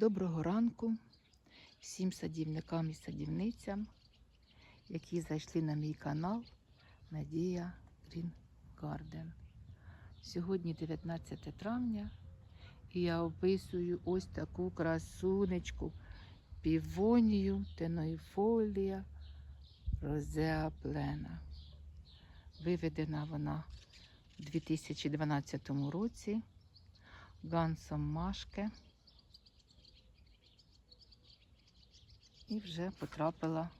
Доброго ранку всім садівникам і садівницям, які зайшли на мій канал Надія Green Garden. Сьогодні 19 травня і я описую ось таку красунечку півонію теноїфолія розеа плена. Виведена вона у 2012 році Гансом Машке. І вже потрапила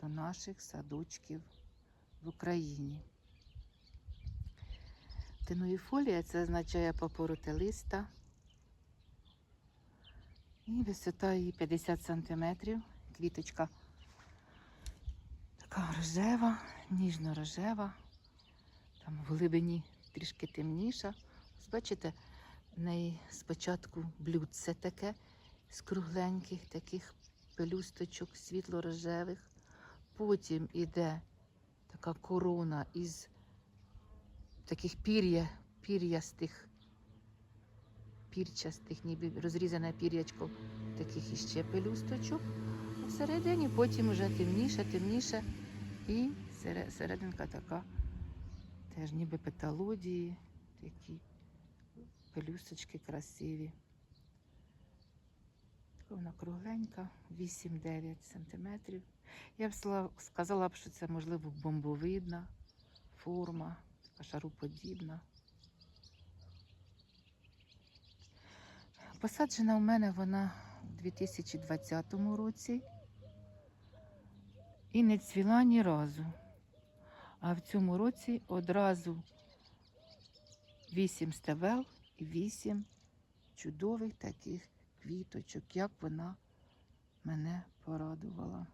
до наших садочків в Україні. Теноїфолія це означає папоротелиста. І висота її 50 см. Квіточка така рожева, ніжно-рожева. Там в глибині трішки темніша. Ось бачите, в неї спочатку блюдце таке з кругленьких таких пелюсточок світло-рожевих. Потім іде така корона із таких пір'я, пір'ястих, пірчастих, ніби розрізане пір'ячко таких іще пелюсточок. А всередині потім вже темніше, темніше. І серединка така теж ніби петалодії, такі пелюсточки красиві. Вона кругленька, 8-9 см. Я б сказала б, що це, можливо, бомбовидна форма, така шаруподібна. Посаджена у мене вона у 2020 році і не цвіла ні разу. А в цьому році одразу 8 стебел і 8 чудових таких квіточок, як вона мене порадувала.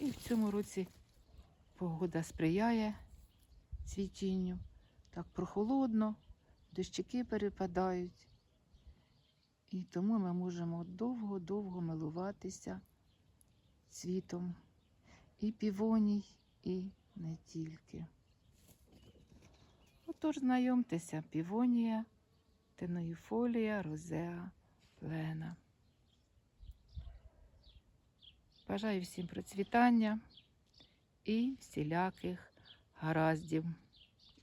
І в цьому році погода сприяє цвітінню. Так прохолодно, дощики перепадають. І тому ми можемо довго-довго милуватися цвітом і півоній, і не тільки. Отож, знайомтеся, півонія, теноїфолія, розеа, плена. Бажаю всім процвітання і всіляких гараздів.